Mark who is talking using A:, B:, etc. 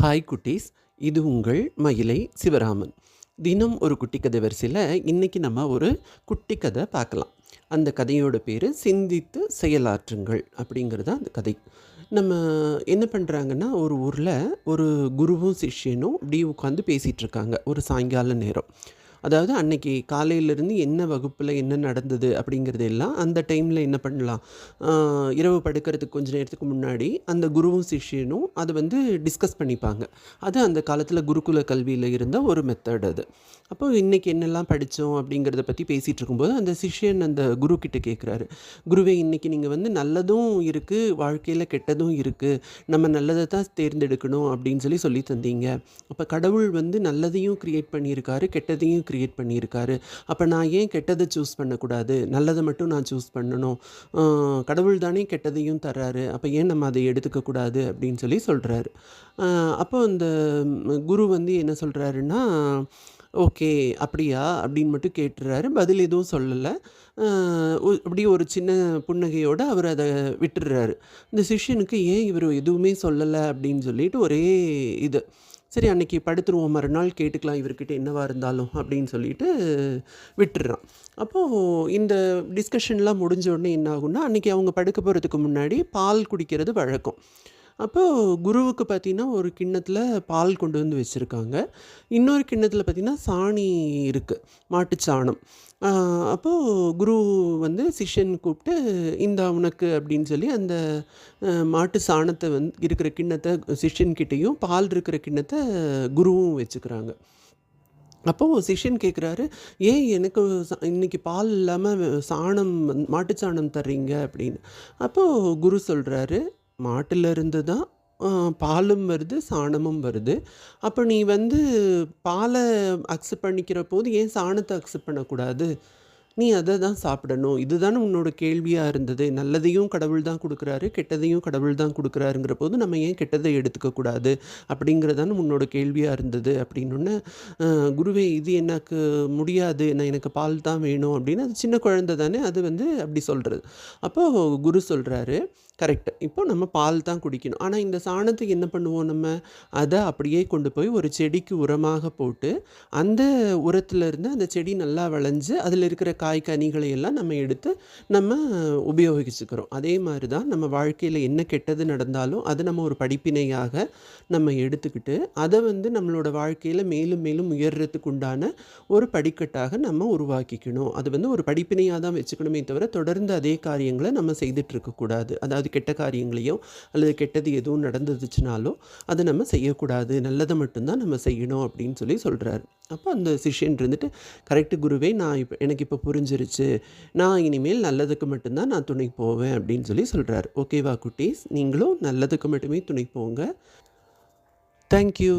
A: Hi குட்டீஸ் இது உங்கள் மயிலை சிவராமன். தினம் ஒரு குட்டி கதை வரிசையில் இன்றைக்கி நம்ம ஒரு குட்டி கதை பார்க்கலாம். அந்த கதையோட பேர் சிந்தித்து செயலாற்றுங்கள் அப்படிங்கிறது தான் அந்த கதை. நம்ம என்ன பண்ணுறாங்கன்னா ஒரு ஊரில் ஒரு குருவும் சிஷ்யனும் இப்படி உட்காந்து பேசிகிட்டு இருக்காங்க ஒரு சாயங்கால நேரம். அதாவது அன்னைக்கு காலையிலேருந்து என்ன வகுப்பில் என்ன நடந்தது அப்படிங்கிறது எல்லாம் அந்த டைமில் என்ன பண்ணலாம்? இரவு படுக்கிறதுக்கு கொஞ்ச நேரத்துக்கு முன்னாடி அந்த குருவும் சிஷ்யனும் அதை வந்து டிஸ்கஸ் பண்ணிப்பாங்க. அது அந்த காலத்தில் குருகுல கல்வியில் இருந்த ஒரு மெத்தட் அது. அப்போ இன்றைக்கி என்னெல்லாம் படித்தோம் அப்படிங்கிறத பற்றி பேசிகிட்டு இருக்கும்போது அந்த சிஷ்யன் அந்த குரு கிட்ட கேட்குறாரு குருவே இன்றைக்கி நீங்கள் வந்து நல்லதும் இருக்குது வாழ்க்கையில் கெட்டதும் இருக்குது நம்ம நல்லதை தான் தேர்ந்தெடுக்கணும் அப்படின்னு சொல்லி சொல்லி தந்தீங்க. அப்போ கடவுள் வந்து நல்லதையும் க்ரியேட் பண்ணியிருக்காரு கெட்டதையும் க்ரியேட் பண்ணியிருக்காரு. அப்போ நான் ஏன் கெட்டதை சூஸ் பண்ணக்கூடாது? நல்லதை மட்டும் நான் சூஸ் பண்ணணும். கடவுள் தானே கெட்டதையும் தர்றாரு. அப்போ ஏன் நம்ம அதை எடுத்துக்கக்கூடாது? அப்படின்னு சொல்லி சொல்கிறாரு அப்போ அந்த குரு வந்து என்ன சொல்கிறாருன்னா ஓகே அப்படியா? அப்படின்னு மட்டும் கேட்டுறாரு. பதில் எதுவும் சொல்லலை. அப்படியே ஒரு சின்ன புன்னகையோடு அவர் அதை விட்டுடுறாரு. இந்த சிஷ்யனுக்கு ஏன் இவர் எதுவுமே சொல்லலை? அப்படின்னு சொல்லிட்டு ஒரே இது. சரி அன்னைக்கு படுத்துருவோம் மறுநாள் கேட்டுக்கலாம் இவர்கிட்ட என்னவா இருந்தாலும் அப்படின்னு சொல்லிட்டு விட்டுடுறான் அப்போது இந்த டிஸ்கஷன்லாம் முடிஞ்ச உடனே என்ன ஆகும்னா அன்றைக்கி அவங்க படுக்க போகிறதுக்கு முன்னாடி பால் குடிக்கிறது வழக்கம். அப்போது குருவுக்கு பார்த்தீங்கன்னா ஒரு கிண்ணத்தில் பால் கொண்டு வந்து வச்சுருக்காங்க. இன்னொரு கிண்ணத்தில் பார்த்திங்கன்னா சாணி இருக்குது மாட்டுச்சாணம் அப்போது குரு வந்து சிஷ்யன் கூப்பிட்டு இந்த உனக்கு அப்படின்னு சொல்லி அந்த மாட்டு சாணத்தை வந்து இருக்கிற கிண்ணத்தை சிஷ்யன்கிட்டையும் பால் இருக்கிற கிண்ணத்தை குருவும் வச்சுக்கிறாங்க. அப்போது சிஷ்யன் கேட்குறாரு ஏன் எனக்கு ச- இன்னைக்கு பால் இல்லாமல் சாணம் வந்து- மாட்டுச்சாணம் தர்றீங்க அப்படின்னு. அப்போது குரு சொல்கிறாரு மாட்டிலிருந்து தான் பாலும் வருது சாணமும் வருது. அப்போ நீ வந்து பாலை அக்செப்ட் பண்ணிக்கிற போது ஏன் சாணத்தை அக்செப்ட் பண்ணக்கூடாது? நீ அதை தான் சாப்பிடணும். இதுதானே உன்னோட கேள்வியாக இருந்தது. நல்லதையும் கடவுள் தான் கொடுக்குறாரு கெட்டதையும் கடவுள் தான் கொடுக்குறாருங்கிற போது நம்ம ஏன் கெட்டதை எடுத்துக்கக்கூடாது அப்படிங்கிறதான உன்னோட கேள்வியாக இருந்தது அப்படின்னு குருவே இது எனக்கு முடியாது. நான் எனக்கு பால் தான் வேணும். அப்படின்னு அது சின்ன குழந்தை தானே அது வந்து அப்படி சொல்கிறது அப்போது குரு சொல்கிறாரு கரெக்ட். இப்போ நம்ம பால் தான் குடிக்கணும். ஆனால் இந்த சாணத்துக்கு என்ன பண்ணுவோம் நம்ம? அதை அப்படியே கொண்டு போய் ஒரு செடிக்கு உரமாக போட்டு அந்த உரத்துலேருந்து அந்த செடி நல்லா விளைஞ்சு அதில் இருக்கிற காய் கனிகளை எல்லாம் நம்ம எடுத்து நம்ம உபயோகிச்சுக்கிறோம். அதே மாதிரி தான் நம்ம வாழ்க்கையில் என்ன கெட்டது நடந்தாலும் அதை நம்ம ஒரு படிப்பினையாக நம்ம எடுத்துக்கிட்டு அதை வந்து நம்மளோட வாழ்க்கையில் மேலும் மேலும் உயர்றதுக்கு உண்டான ஒரு படிக்கட்டாக நம்ம உருவாக்கிக்கணும். அது வந்து ஒரு படிப்பினையாக தான் வச்சுக்கணுமே தவிர தொடர்ந்து அதே காரியங்களை நம்ம செய்துட்டு இருக்கக்கூடாது அதாவது கெட்ட காரியங்களையோ அல்லது கெட்டது எதுவும் நடந்துச்சுனாலும் அதை நம்ம செய்யக்கூடாது. நல்லதை மட்டும்தான் நம்ம செய்யணும் அப்படின்னு சொல்லி சொல்கிறாரு அப்போ அந்த சிஷியன் இருந்துட்டு கரெக்டு குருவே நான் இப்போ எனக்கு இப்போ புரிஞ்சிருச்சு. நான் இனிமேல் நல்லதுக்கு மட்டும்தான் நான் துணை போவேன் அப்படின்னு சொல்லி சொல்கிறார் ஓகேவா குட்டீஸ்? நீங்களும் நல்லதுக்கு மட்டுமே துணை போங்க. தேங்க்யூ